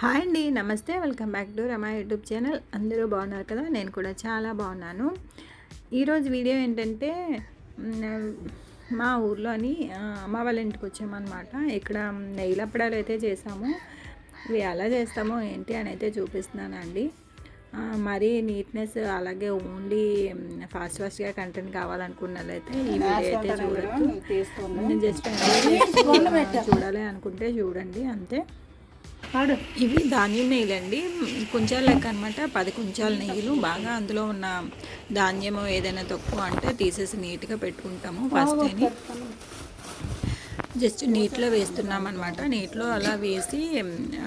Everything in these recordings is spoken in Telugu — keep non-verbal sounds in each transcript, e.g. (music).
హాయ్ అండి నమస్తే. Welcome back to Rama YouTube channel. అందరూ బాగున్నారు కదా? నేను కూడా చాలా బాగున్నాను. ఈరోజు వీడియో ఏంటంటే మా ఊర్లోని అమ్మ వాళ్ళ ఇంటికి వచ్చామన్నమాట. ఇక్కడ నెయ్యిలప్పడాలు అయితే చేసాము. ఇవి ఎలా చేస్తామో ఏంటి అని అయితే చూపిస్తున్నానండి. మరీ నీట్నెస్ అలాగే ఓన్లీ ఫాస్ట్ ఫాస్ట్గా కంటెంట్ కావాలనుకున్నట్లయితే ఈ వీడియో అయితే చూడొచ్చు. జస్ట్ చూడాలి అనుకుంటే చూడండి అంతే. ఇవి ధాన్యం నెయ్యిలండి. కుంచాల లెక్క అనమాట పది కుంచాల నెయ్యిలు. బాగా అందులో ఉన్న ధాన్యము ఏదైనా తక్కువ అంటే తీసేసి నీట్గా పెట్టుకుంటాము. ఫస్ట్ అని జస్ట్ నీటిలో వేస్తున్నాం అనమాట నీటిలో అలా వేసి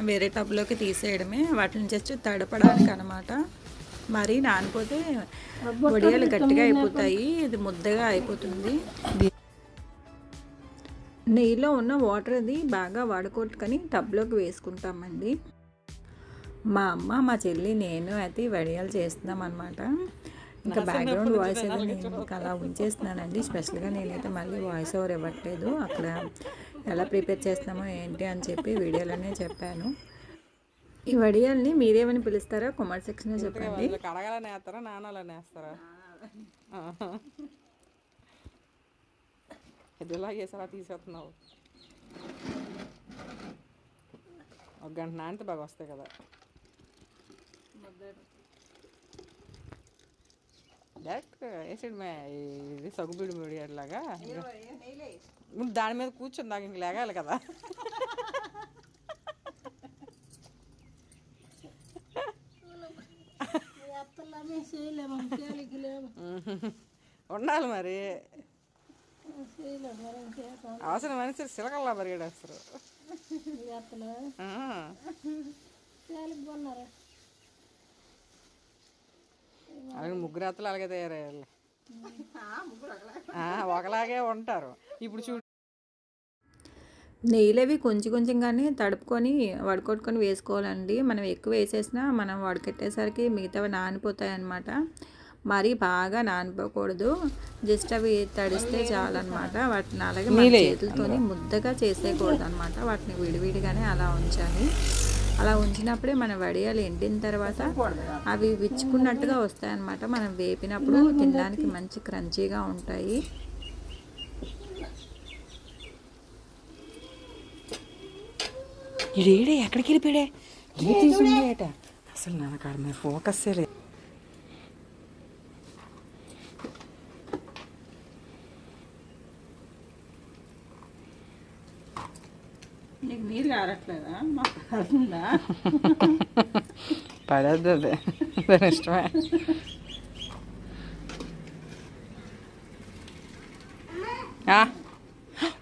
వేరే టబ్లోకి తీసేయడమే. వాటిని జస్ట్ తడపడానికి అనమాట మరీ నానిపోతే వడియాలు గట్టిగా అయిపోతాయి. ఇది ముద్దగా అయిపోతుంది. నెయ్యిలో ఉన్న వాటర్ అది బాగా వడకొట్టుకొని టబ్లోకి వేసుకుంటామండి. మా అమ్మ మా చెల్లి నేను అయితే వడియాలు చేస్తున్నాం అనమాట ఇంకా బ్యాక్గ్రౌండ్ వాయిస్ అయితే నేను ఇంకా అలా ఉంచేస్తున్నానండి. స్పెషల్గా నేనైతే మళ్ళీ వాయిస్ ఓవర్ ఇవ్వట్లేదు. అక్కడ ఎలా ప్రిపేర్ చేస్తున్నామో ఏంటి అని చెప్పి వీడియోలోనే చెప్పాను. ఈ వడియాల్ని మీరేమని పిలుస్తారో కామెంట్ సెక్షన్లో చెప్పండి. వేస్తారా? వేస్తారా? తీసేస్తున్నావు. ఒక గంట నానితే బాగా వస్తాయి కదా. డైరెక్ట్ వేసాడు మే ఇది సగ్గుబిడి ముడి అట్లాగా దాని మీద కూర్చుని దాకా ఇంక లేగాలి కదా. ఉండాలి మరి. అవసరం మనిషి సిలకల్లా పరిగెడేస్తారు. అలాగే ముగ్గురు అత్తలు అలాగే తయారయ్యారు. ఆ, ఒకలాగే. ఉంటారు. ఇప్పుడు చూడు నెయ్యిలవి కొంచెం కొంచెంగానే తడుపుకొని వడకొట్టుకొని వేసుకోవాలండి. మనం ఎక్కువ వేసేసినా మనం వడకెట్టేసరికి మిగతావి నానిపోతాయి అన్నమాట మరీ బాగా నానిపోకూడదు జస్ట్ అవి తడిస్తే చాలన్నమాట. వాటిని అలాగే మన చేతులతోని ముద్దగా చేసేయకూడదు అనమాట వాటిని విడివిడిగానే అలా ఉంచాలి. అలా ఉంచినప్పుడే మన వడియాలు ఎండిన తర్వాత అవి విచ్చుకున్నట్టుగా వస్తాయన్నమాట. మనం వేపినప్పుడు తినడానికి మంచి క్రంచీగా ఉంటాయి. ఇడేడే ఎక్కడికి వెళ్ళిపోయాడే? అసలు నాకు ఫోకస్ లేదు నీకు నీరు కారట్లేదా? మాకు కారుతుందా (laughs) పడద్దు అదే. దాని ఇష్టమే.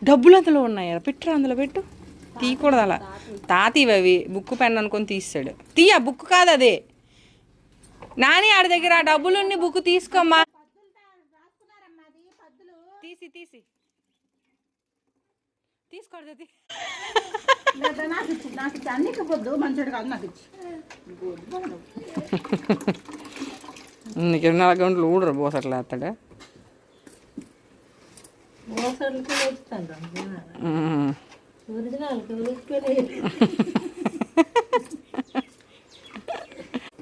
డబ్బులు అందులో ఉన్నాయి పెట్టురా అందులో పెట్టు. తీయకూడదు అలా. తాతీవి అవి బుక్ పెన్ అనుకొని తీసాడు తీయ బుక్ కాదు అది. నాని ఆడి దగ్గర ఆ డబ్బులున్ని బుక్ తీసుకోమ్మా. తీసి తీసి. తీసుకోడదు నాకు ఇచ్చి నాకు ఇచ్చి. అన్నికి పొద్దు మంచిది కాదు నాకు ఇచ్చి. నీకు ఇరవై నాలుగు గంటలు ఊడరు బోసట్లా అత్తడా.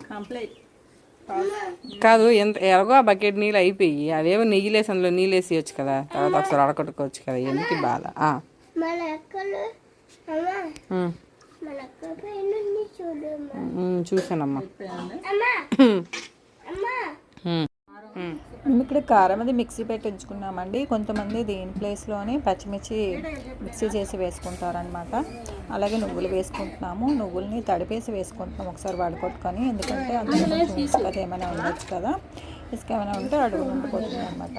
కంప్లీట్. కాదు ఎంత ఎలాగో ఆ బకెట్ నీళ్ళు అయిపోయి అవేవో నెయ్యిలేసి అందులో నీళ్ళు వేసేయచ్చు కదా తర్వాత ఒకసారి అడకట్టుకోవచ్చు కదా ఎందుకు బాధ? ఉమ్. మేము ఇక్కడ కారం అది మిక్సీ పెట్టి ఉంచుకున్నామండి. కొంతమంది దీని ప్లేస్లోనే పచ్చిమిర్చి మిక్సీ చేసి వేసుకుంటారనమాట అలాగే నువ్వులు వేసుకుంటున్నాము. నువ్వుల్ని తడిపేసి వేసుకుంటున్నాం ఒకసారి వడకొట్టుకొని ఎందుకంటే అందులో ఇసుక ఏమైనా ఉండొచ్చు కదా. ఇసుక ఏమైనా ఉంటే అడుగు ఉండిపోతుంది అనమాట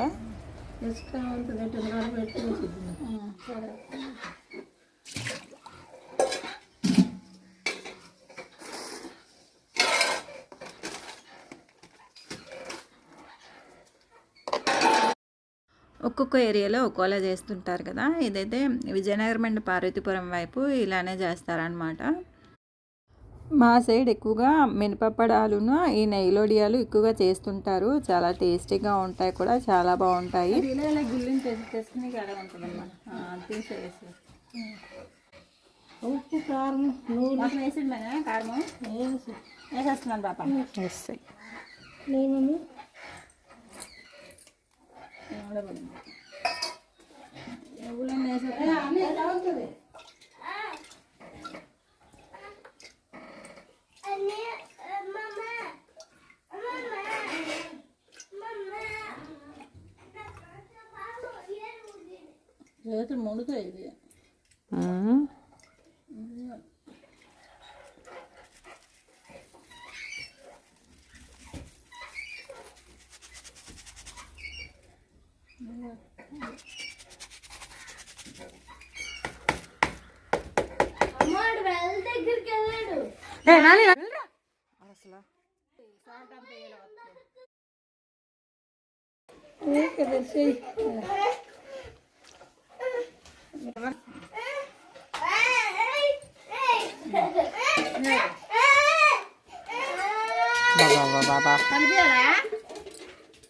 ఒక్కొక్క ఏరియాలో ఒక్కోలా చేస్తుంటారు కదా. ఇదైతే విజయనగరం అండ్ పార్వతీపురం వైపు ఇలానే చేస్తారనమాట మా సైడ్ ఎక్కువగా మినపప్పడాలును ఈ నెయ్యిలోడియాలు ఎక్కువగా చేస్తుంటారు. చాలా టేస్టీగా ఉంటాయి కూడా చాలా బాగుంటాయి. ఉప్పు కారం నూనె. కారము? వేసి వేసేస్తున్నాను పాప. వేస్తాయి அவ்வளோதான் எவ்வளோ நேசத்தை ഇരുപത്തി മൂന്ന് കഴിഞ്ഞ്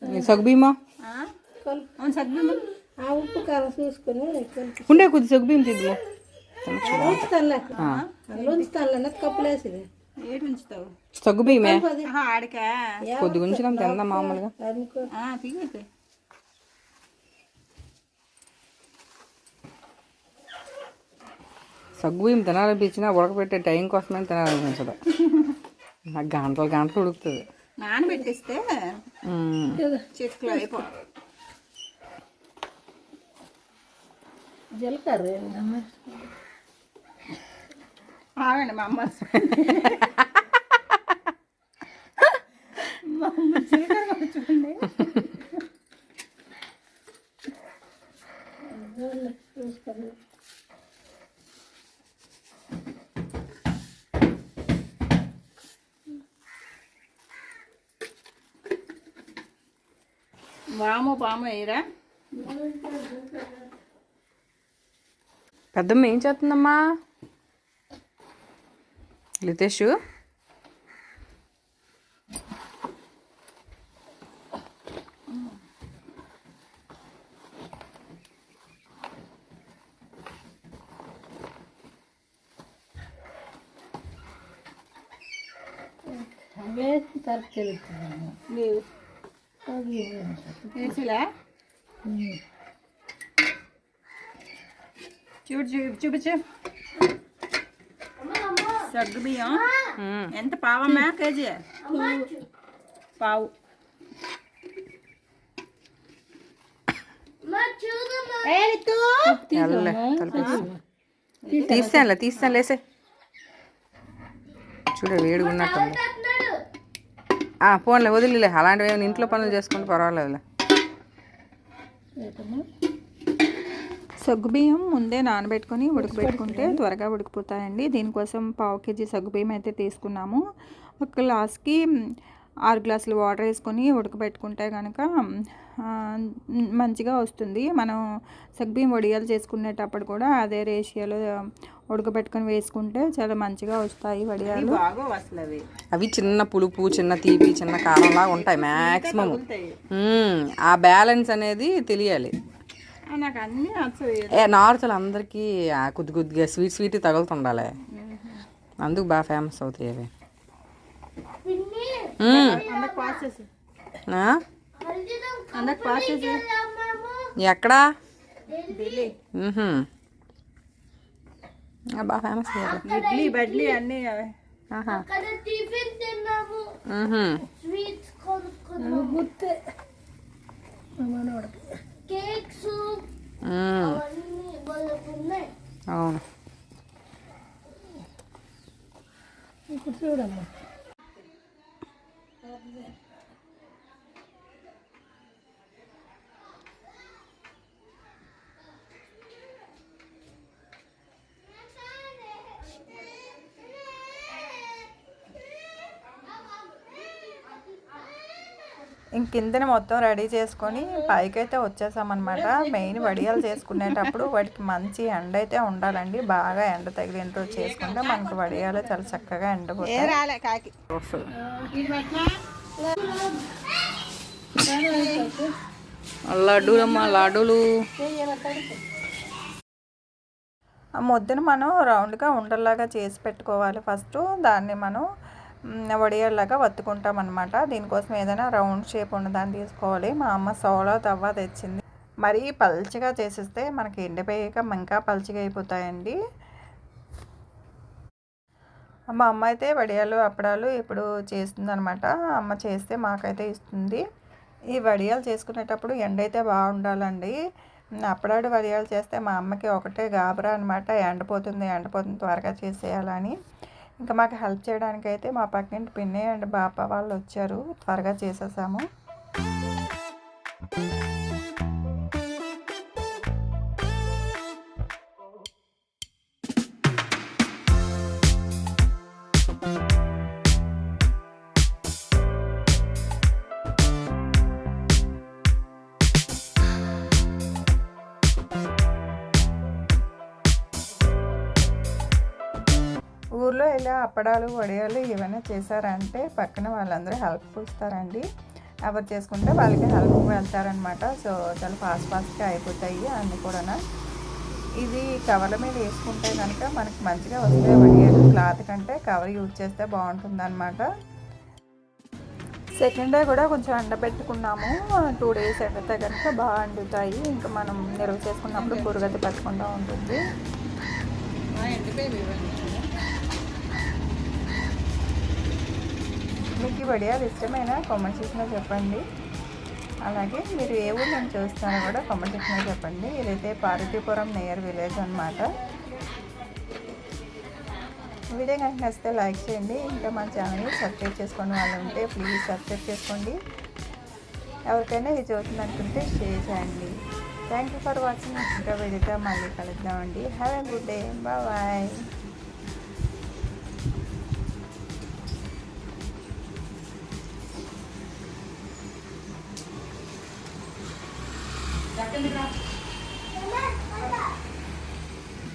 ఈ సగ్గుబియ్యమా అవును సగ్గు ఆ ఉప్పు కారం చూసుకొని కలిపి ఉండే కొద్ది సగ్గుబియ్యం తిద్దుము ఉంచుతావు సగ్గుబియ్యమే ఆహా, ఆడికా? కొద్దిగా ఉంచుదాం తిందాం మామూలుగా. తీయైతే సగ్గుబియ్యం తినాలనిపించినా ఉడకబెట్టే టైం కోసమే తినాలనిపించదు. నాకు గంటలు గంటలు ఉడుకుతుంది. నానబెట్టిస్తే. చెట్లు అయిపో. జీలకర్ర? ఆగండి మా అమ్మ మా అమ్మ చూడండి. వాము పాము వేయరా పెద్దమ్మ ఏం చేస్తుందమ్మా? లితేష్ వేసి తెలుస్తుంది లేవు అది వేసిలా చూడు చూ చూపించు సగ్గు బియ్యం. ఎంత పావమ్మా? కేజీ? పావు. తీస్తానులే తీస్తాను లేసే చూడ వేడిగా ఉన్నట్టుంది పోన్లే వదిలిలే. అలాంటివి ఏమైనా ఇంట్లో పనులు చేసుకుంటే పర్వాలేదులే. సగ్గుబియ్యం ముందే నానబెట్టుకొని ఉడకబెట్టుకుంటే త్వరగా ఉడికిపోతాయండి. దీనికోసం పావు కేజీ సగ్గుబియ్యం అయితే తీసుకున్నాము. ఒక గ్లాస్కి ఆరు గ్లాసులు వాటర్ వేసుకొని ఉడకబెట్టుకుంటే కనుక మంచిగా వస్తుంది. మనం సగ్గుబియ్యం వడియాలు చేసుకునేటప్పుడు కూడా అదే రేషియోలో ఉడకబెట్టుకొని వేసుకుంటే చాలా మంచిగా వస్తాయి వడియాలు. అవి చిన్న పులుపు చిన్న తీపి చిన్న కారంలాగా ఉంటాయి మ్యాక్సిమం ఆ బ్యాలెన్స్ అనేది తెలియాలి. నాకు అన్నీ ఏ నార్తలు అందరికీ ఆ కొద్ది కొద్దిగా స్వీట్ స్వీట్ తగులుతుండాలి. అందుకు బాగా ఫేమస్ అవుతాయి అవి. మ్మ్. అందరికి పాస్ చేసి. ఆ? హల్దీరామ్ అందరికి పాస్ చేసి. అమ్మమ్మ ఎక్కడా? ఢిల్లీ. మ్హూ. ఆ, బాగా ఫేమస్ అయ్యారు ఇడ్లీ బడ్లీ అన్నీ అవే. ఆహా. అక్కడ టిఫిన్ తిన్నాము. మ్హూ. స్వీట్స్ కొనుక్కున్నాము. గుర్తే ఇప్పుడు చూడమ్మా ఇంక కిందన మొత్తం రెడీ చేసుకొని పైకైతే వచ్చేసామన్నమాట. మెయిన్ వడియాలు చేసుకునేటప్పుడు వాటికి మంచి ఎండ అయితే ఉండాలండి. బాగా ఎండ తగిలిన రోజు చేసుకుంటే మనకు వడియాలు చాలా చక్కగా ఎండపోతాయి. వస్తుంది లడ్డూలమ్మా లడ్డూలు. ఆ ముద్దను మనం రౌండ్గా ఉండల్లాగా చేసి పెట్టుకోవాలి ఫస్ట్. దాన్ని మనం వడియల్లాగా వత్తుకుంటాం అనమాట దీనికోసం ఏదైనా రౌండ్ షేప్ ఉన్నదాన్ని తీసుకోవాలి. మా అమ్మ సోలో తవ్వ తెచ్చింది. మరీ పల్చగా చేసేస్తే మనకి ఎండిపోయాక ఇంకా పల్చగా అయిపోతాయండి. మా అమ్మ అయితే వడియాలు అప్పడాలు ఇప్పుడు చేస్తుందనమాట అమ్మ చేస్తే మాకైతే ఇస్తుంది. ఈ వడియాలు చేసుకునేటప్పుడు ఎండ అయితే బాగుండాలండి అప్పడాడు వడియాలు చేస్తే మా అమ్మకి ఒకటే గాబరా అనమాట ఎండపోతుంది ఎండపోతుంది త్వరగా చేసేయాలని. ఇంకా మాకు హెల్ప్ చేయడానికైతే మా పక్కింటి పిన్ని అండ్ బాప వాళ్ళు వచ్చారు. త్వరగా చేసేసాము. ఇలా అప్పడాలు వడియాలు ఏమైనా చేశారంటే పక్కన వాళ్ళందరూ హెల్ప్ ఇస్తారండి ఎవరు చేసుకుంటే వాళ్ళకి హెల్ప్ వెళ్తారనమాట. సో చాలా ఫాస్ట్ ఫాస్ట్గా అయిపోతాయి అన్నీ కూడా ఇది కవర్ల మీద వేసుకుంటే కనుక మనకి మంచిగా వస్తాయి వడియాలు. క్లాత్ కంటే కవర్ యూజ్ చేస్తే బాగుంటుందన్నమాట సెకండ్ డే కూడా కొంచెం ఎండబెట్టుకున్నాము. టూ డేస్ ఎండితే కనుక బాగా ఎండుతాయి ఇంకా మనం నిల్వ చేసుకున్నప్పుడు పురుగతి పెట్టకుండా ఉంటుంది. మీకు ఈ వడియాలు ఇష్టమైన కామెంట్ సెక్షన్లో చెప్పండి. అలాగే మీరు ఏ ఊరు నేను చూస్తారో కూడా కామెంట్ సెక్షన్లో చెప్పండి. ఇదైతే పార్వతీపురం నియర్ విలేజ్ అనమాట వీడియో కనుక నచ్చితే లైక్ చేయండి. ఇంకా మన ఛానల్ని సబ్స్క్రైబ్ చేసుకుని వాళ్ళు ఉంటే ప్లీజ్ సబ్స్క్రైబ్ చేసుకోండి. ఎవరికైనా ఇది చూసింది అనుకుంటే షేర్ చేయండి. థ్యాంక్ యూ ఫర్ వాచింగ్ ఇంకా వీడియోతో మళ్ళీ కలుద్దామండి. Have a good day bye